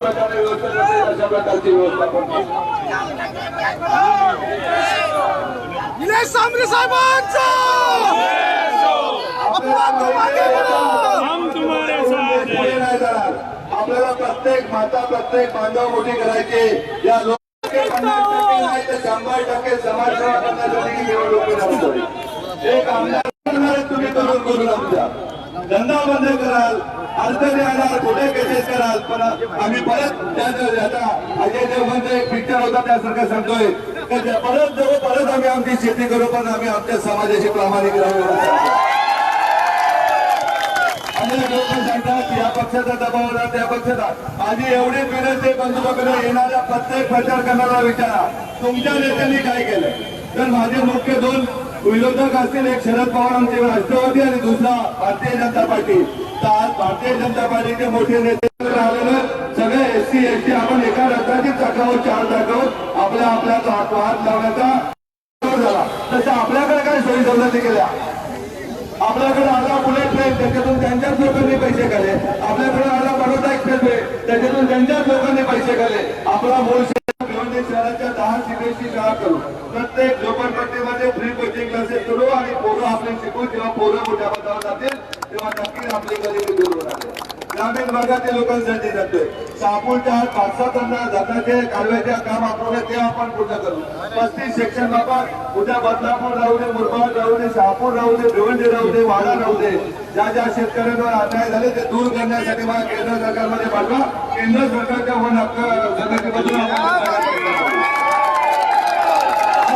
अशा प्रकारची आपल्याला प्रत्येक माता प्रत्येक बांधव मोठी करायची. या लोक पन्नास नाही तर शंभर टक्के समाजसेवा करण्यासाठी निवडणूक. एक आमदार तुम्ही करून करून आमच्या. धंदा बंद कराल अडचणी आल्यावर कुठे केसेस कराल. पण आम्ही परत त्याचा अजय देवगणचा एक पिक्चर होता त्यासारखं सांगतोय. परत जाऊ परत आम्ही आमची शेती करू पण आम्ही आमच्या समाजाशी प्रामाणिक राहू. सांगतात या पक्षाचा दबाव होता त्या पक्षाचा. माझी एवढी विनंती बंधुभगिनी येणाऱ्या प्रत्येक प्रचार करणारा विचारा. तुमच्या नेत्यांनी काय केलं? तर माझे मुख्य दोन विरोधक असतील एक शरद पवार आमचे राष्ट्रवादी आणि दुसरा भारतीय जनता पार्टी. तर आज भारतीय जनता पार्टीचे मोठे नेते राहिलेलं सगळे एस सी एस टी आपण एका रथाची चाकावर चार चाकावर आपल्या आपल्या हात लावण्याचा झाला. तसं आपल्याकडे काय सोयी सवलती केल्या. आपल्याकडे आला बुलेट ट्रेन त्याच्यातून त्यांच्याच लोकांनी पैसे काढले. आपल्याकडे आला बडोदा एक्सप्रेस वे त्याच्यातून त्यांच्याच लोकांनी पैसे काढले. आपला मूळ शहर भिवंडी शहराच्या दहा सीबीएसई शाळा करू. प्रत्येक झोपडपट्टीमध्ये फ्री कोचिंग क्लासेस करू आणि पोरं आपले शिकू जेव्हा पोरं मोठ्या पदावर जातील तेव्हा नक्कीच आपली गरिबी दूर होणार ग्रामीण भागातील लोकांसाठी जातोय शहापूरच्या पाच सात अंदाज धरणाचे कालव्याचे काम आपण ते आपण पूर्ण करू. पस्तीस सेक्शन बाबत उद्या बदलापूर राहू दे मुरबाड राहू दे शहापूर राहू दे भिवंडी राहू दे वाडा राहू दे. ज्या ज्या शेतकऱ्यांवर अन्याय झाले ते दूर करण्यासाठी मला केंद्र सरकारमध्ये पाठवा. केंद्र सरकारच्या वन हक्क समितीमधून आपण प्रयत्न करू.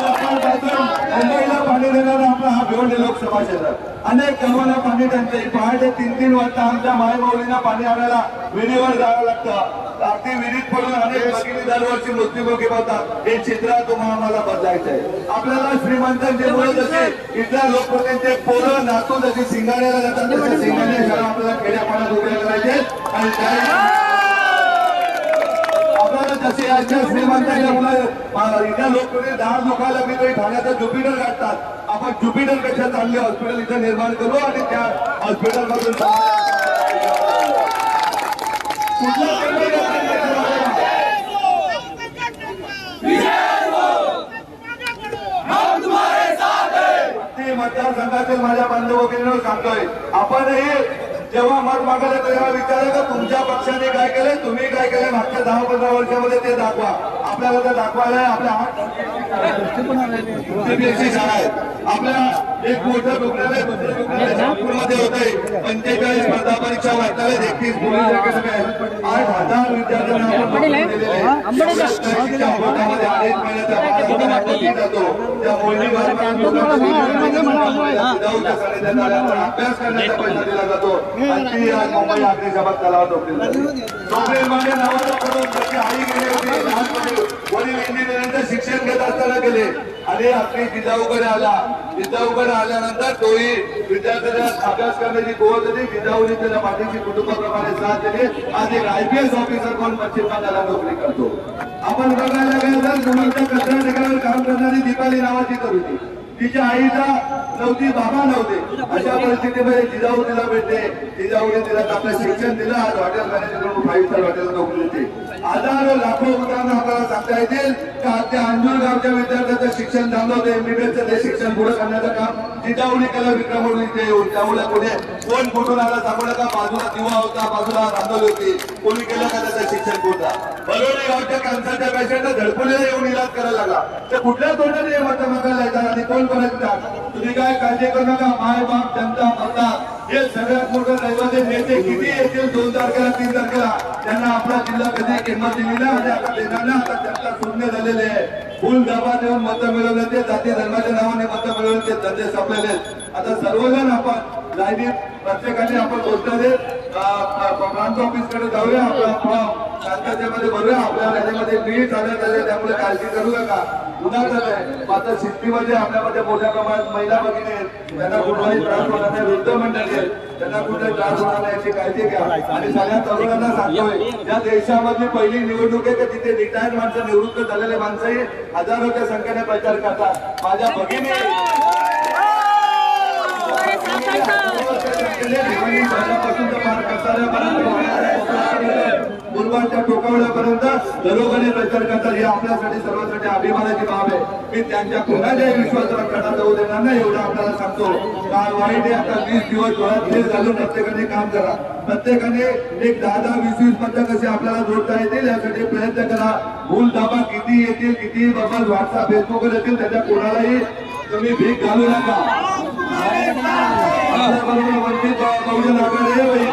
आपण मुंबईला पाणी देणारा आपला हा भिवंडी लोकसभा क्षेत्र. अनेक गावांना पाणी टंचाई. पहाटे तीन तीन वाजता आमच्या मायमाऊलींना पाणी आणायला विहिरीवर जावं लागतं. अगदी विहिरीत पडून अनेक भगिनी दरवर्षी मृत्यूमुखी पावतात हे चित्र तुम्हाला आम्हाला बदलायचं आहे आपल्याला श्रीमंतांचे मुलं जसे इथल्या लोकप्रतिनिधींचे पोरं नातू जशी सिंगाऱ्याला जातात तसे सिंगाऱ्या शाळा आपल्याला खेड्यापाड्यात उभ्या करायचे आणि त्या आपल्याला जसे याच्या श्रीमंतांच्या मुलं इथल्या लोक दहा लोकांना मी तरी ठाण्याचा ज्युपिटर काढतात आपण ज्युपिटरपेक्षा चांगले हॉस्पिटल इथं निर्माण करू आणि त्या हॉस्पिटल मधून मतदारसंघातील माझ्या बांधव वगैरे सांगतोय. आपणही जेव्हा मत मागायला तेव्हा विचारा का तुमच्या पक्षाने काय केलंय? तुम्ही काय केलंय? मागच्या दहा पंधरा वर्षामध्ये ते दाखवा. आपल्याला तर दाखवायला आपल्या हात शाळा आहेत आपल्या एक मोठं रुग्णालय नागपूरमध्ये होत पंचेचाळीस स्पर्धा परीक्षा वाटतात एकतीस आठ हजार विद्यार्थ्यांना अभ्यास करण्याचा पैसा दिला जातो आणि मुंबई अग्निशामक तलावात नोकरीला लागली. नोकरी पडून त्याची आई गेली होती. लहानपणी वडील इंजिनिअरिंगचं शिक्षण घेत असताना गेले. आणि आपली जिजाऊकडे आला. जिजाऊकडे आल्यानंतर तोही विद्यार्थ्यांना अभ्यास करण्याची कुवत होती. जिजाऊने त्याला पाठीशी कुटुंबाप्रमाणे साथ दिली. आज एक आय पी एस ऑफिसर म्हणून पश्चिम बंगालला नोकरी करतो. आपण बघायला गेलं तर मुलांच्या कचरा ठिकाणी काम करणारी दीपाली नावाची करू तिच्या आईला नव्हती बाबा नव्हते. अशा परिस्थितीमध्ये जिजाऊ तिला भेटते जिजाऊने तिला आपलं शिक्षण दिलं. आज hotel management five star hotel नोकरी देते. हजारो लाखो उदाहरणं आपल्याला येतील का त्या अंजूर गावच्या विद्यार्थ्याचं शिक्षण थांबलं होतं एमबीबीएसचं ते शिक्षण पुढे करण्याचं काम? जिजाऊने विक्रम म्हणून इथे येऊन. त्यामुळे पुढे कोण कुठून आला सांगू नका. बाजूला दिवा होता बाजूला रांगवली होती. कोणी केलं का त्याचं शिक्षण पुढचा बरोबर गावच्या कॅन्सरच्या पेशंटला धडपडलेला येऊन इलाज करायला लागला. तर कुठल्या तोंडाने हे मत मागायला येतात आणि कोण करायचं तुम्ही काय काळजी करू नका. माय बाप जनता मतदार हे सगळ्यात मोठं दैवाचे नेते किती येतील? दोन तारखेला तीन तारखेला. त्यांना आपला जिल्हा कधी किंमत दिली ना आणि आता देणार ना आता जनता शून्य झालेले आहे. फुल डबा देऊन मतं मिळवले ते जाती धर्माच्या नावाने मतं मिळवले ते धंदे संपलेले आता सर्वजण आपण लाईनीत प्रत्येकाने आपण गोष्ट देत प्रांत ऑफिसकडे जाऊया. आपला फॉर्म शांततेमध्ये भरूया आपल्या राज्यामध्ये मी चालत आहे त्यामुळे काळजी करू नका. उन्हाळ्यात आहे मात्र सिद्धीमध्ये आपल्यामध्ये मोठ्या प्रमाणात महिला भगिनी आहेत. त्यांना कुठलाही त्रास होणार नाही वृद्ध मंडळी आहेत. त्यांना कुठलाही त्रास होणार नाही याची काळजी घ्या. आणि सगळ्या तरुणांना सांगतोय या देशामधली पहिली निवडणूक आहे की तिथे रिटायर्ड माणसं निवृत्त झालेले माणसंही हजारोच्या संख्येने प्रचार करतात. माझ्या भगिनी पासून तर पार करणाऱ्या मुरबाडच्या टोकावड्यापर्यंत घरोघरी प्रचार करतात. हे आपल्यासाठी सर्वांसाठी अभिमानाची बाब आहे. मी त्यांच्या कोणाच्याही विश्वासाला कडा जाऊ देणार नाही एवढं आपल्याला सांगतो. काल वाईट आहे आता वीस दिवस डोळ्यात तेल घालून प्रत्येकाने काम करा. प्रत्येकाने एक दहा दहा वीस वीस पत्ता कसे आपल्याला जोडता येतील. यासाठी प्रयत्न करा. भूल दाबा किती येतील किती बाबा व्हॉट्सअप फेसबुकवर येतील त्याच्या कोणालाही तुम्ही भीक घालू नका. वंचित बहुजन आघाडी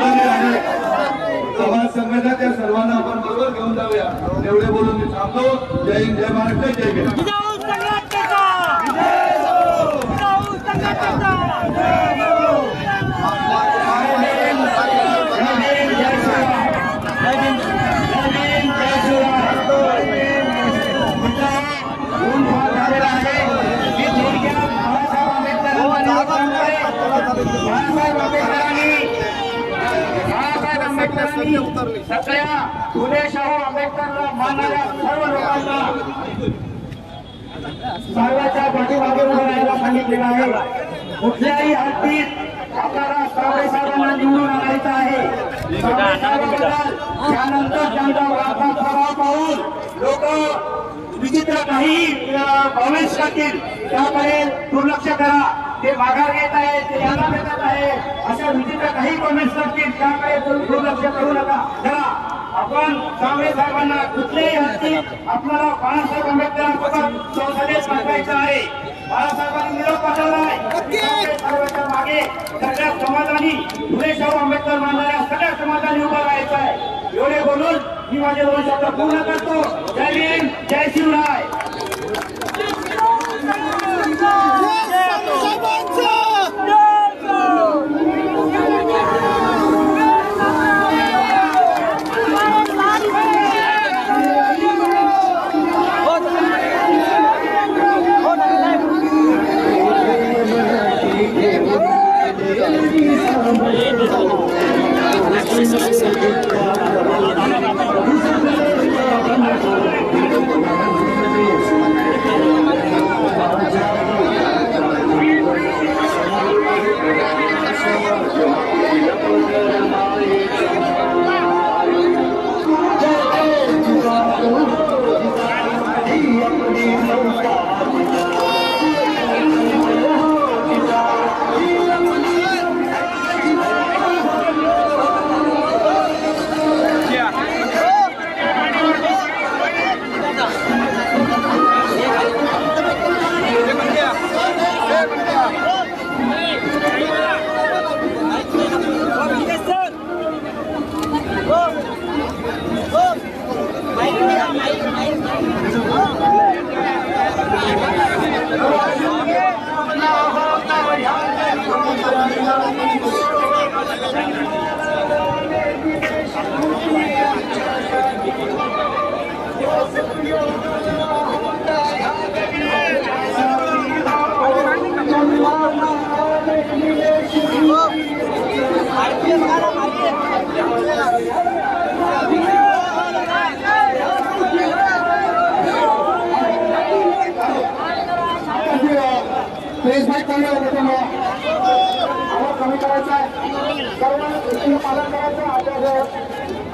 संघटना त्या सर्वांना आपण बरोबर घेऊन जाऊया. एवढे बोलून मी थांबतो जय हिंद जय महाराष्ट्र जय जिजाऊ संघटनेचा सगळ्या फुले शाहू आंबेडकरला मानणाऱ्या सर्व लोकांना सर्वांच्या पाठीमागे उभं राहायला सांगितलेलं आहे. कुठल्याही हद्दीत आपल्याला सावळे साहेबांना निवडून आणायचं आहे. त्यानंतर त्यांचा वाढता प्रभाव पाहून लोक विचित्र काही कॉमेंट्स करतील. त्याकडे दुर्लक्ष करा. ते माघार घेत आहे ते याला भेटत आहे अशा विचित्र काही कॉमेंट्स करतील त्याकडे दुर- दुर्लक्ष करू नका. करा आपण सावळे साहेबांना कुठल्याही हद्दीत आपल्याला बाळासाहेब आंबेडकरांसोबत संसदेत पाठवायचं आहे. बाळासाहेबांनी निरोप पाठवला आहे. साहेबांच्या मागे सगळ्या समाजाने फुले शाहू आंबेडकर मानणाऱ्या सगळ्या समाजाने उभं राहायचं आहे. एवढे बोलून मी माझे दोन शब्द पूर्ण करतो. जय भीम जय शिवराय. 三班チ。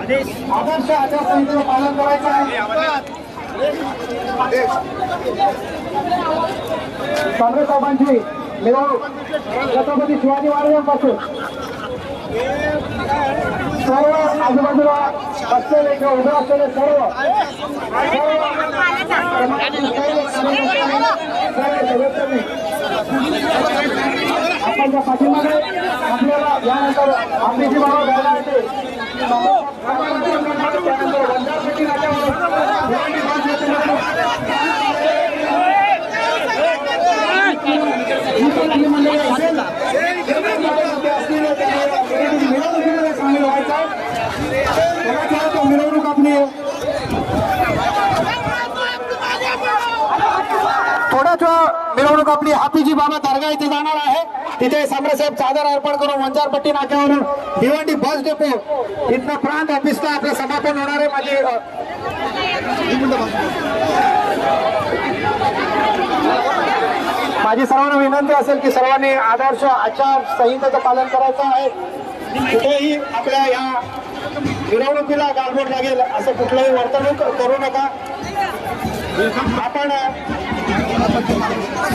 आदर्श आदर्श आचारसंहितेचं पालन करायचं आहे काँग्रेस साहेबांची मिरवणूक छत्रपती शिवाजी महाराजांपासून सर्व आजूबाजूला असलेले किंवा उभे असलेले सर्व सदस्यांनी आपल्या पाठीमागे आपल्याला यानंतर आपली जी बाबा घ्यायला येते. त्यानंतर मिरवणूक आपली मिरवणूक आपली हापीजी बाबा दर्गा इथे जाणार आहे. तिथे साहेब चादर अर्पण करून वंजारपट्टी नाक्यावरून भिवंडी बस डेपो इथनं प्रांत ऑफिसला आपलं समापन होणार आहे माझी माझी सर्वांना विनंती असेल की सर्वांनी आदर्श आचार संहितेचं पालन करायचं आहे. कुठेही आपल्या या मिरवणुकीला गालबोट लागेल असं कुठलंही वर्तणूक करू नका. आपण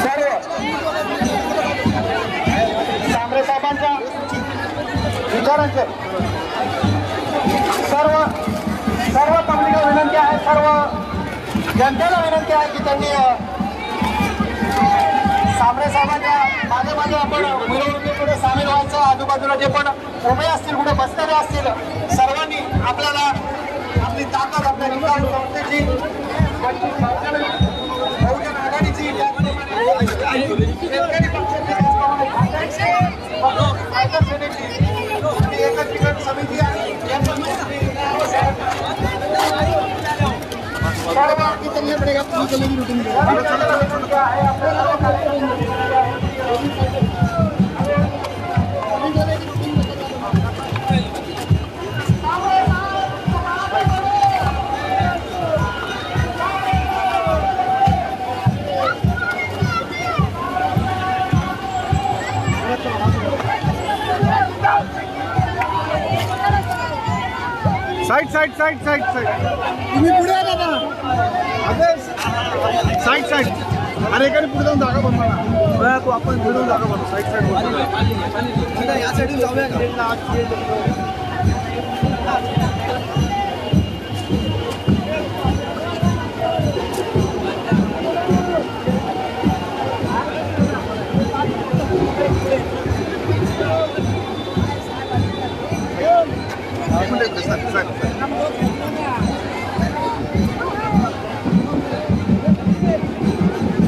सर्व लोकांच्या विचारांचे सर्व सर्व पब्लिकला विनंती आहे सर्व जनतेला विनंती आहे की त्यांनी अ, साहेबांच्या मागे मागे आपण मिरवणुकीमध्ये सामील व्हायचं आजूबाजूला जे पण उभे असतील कुठे बसलेले असतील सर्वांनी आपल्याला आपली ताकद आपल्या निकाल संस्थेची बहुजन आघाडीची शेतकरी पक्षाची एकत्रीकरण समिती आहे सर्व side side side side side तुम्ही पुढे आला ना अरे साईड साईड अरे एकाने पुढे जाऊन जागा बनवा तू आपण पुढे जागा बनव साईड साईड या साईडून जाऊया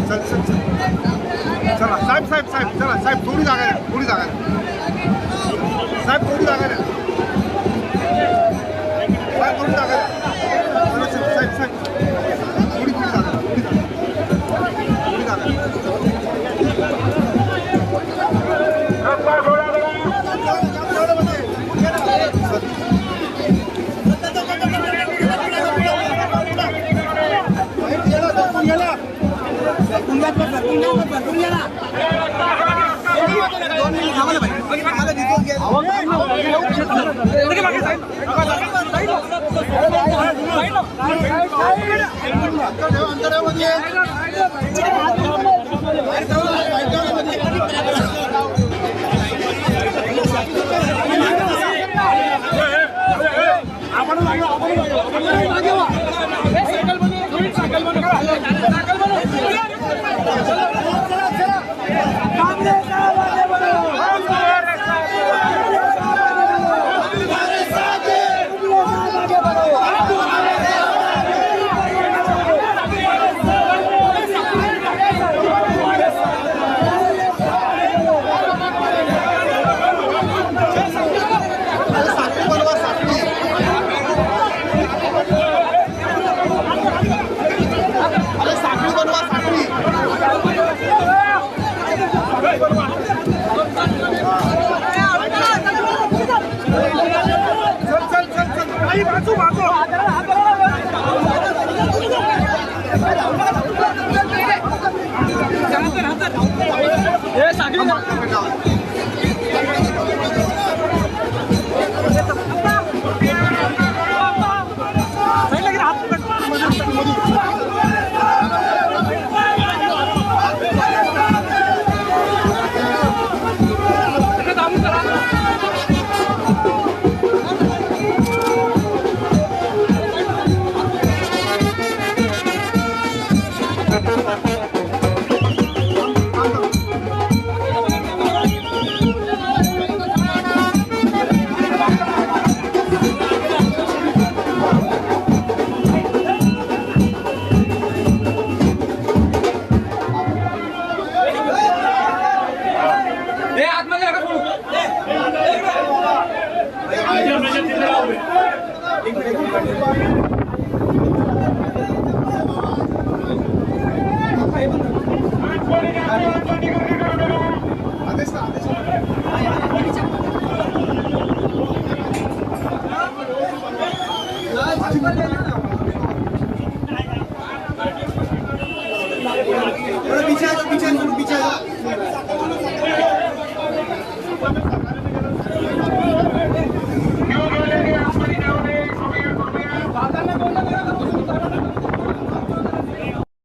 चल चल चल. चला साहेब साहेब साहेब चला साहेब थोडी जागा द्या थोडी जागा द्या. साहेब थोडी जागा पुण्यात बसला पुण्यात बसला पुण्याला दोन मिनिट थांबा ना भाई मला डिटेल अंतरामध्ये आपण आपण అదే సార్ అదే సార్.